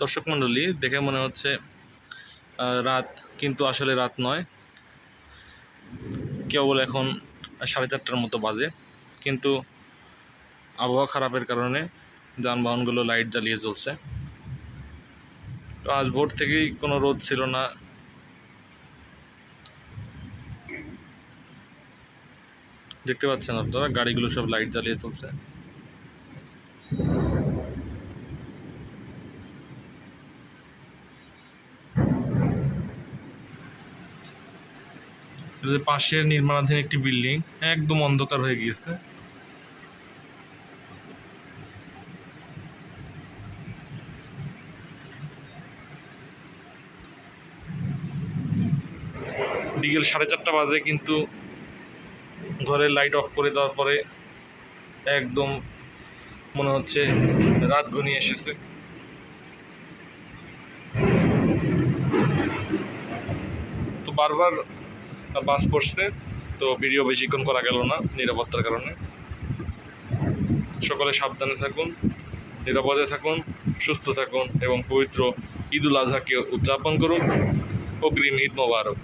দর্শক মণ্ডলী, দেখে মনে হচ্ছে রাত কিন্তু আসলে রাত নয়। কেবল এখন সাড়ে চারটার মতো বাজে। কিন্তু আবহাওয়া খারাপের কারণে যানবাহনগুলো লাইট জ্বালিয়ে চলছে তো আজ ভোর থেকেই কোনো রোদ ছিল না। দেখতে পাচ্ছেন আপনারা, গাড়িগুলো সব লাইট জ্বালিয়ে চলছে। পাশের নির্মাণাধীন একটি বিল্ডিং একদম অন্ধকার হয়ে গিয়েছে। বিকেল সাড়ে চারটা বাজে কিন্তু ঘরের লাইট অফ করে দেওয়ার পরে একদম মনে হচ্ছে রাত ঘনিয়ে এসেছে। তো বারবার বাস পড়ছে তো ভিডিও বেশিক্ষণ করা গেল না নিরাপত্তার কারণে। সকলে সাবধানে থাকুন, নিরাপদে থাকুন, সুস্থ থাকুন এবং পবিত্র ঈদুল আজহাকে উদযাপন করুন। অগ্রিম ঈদ মোবারক।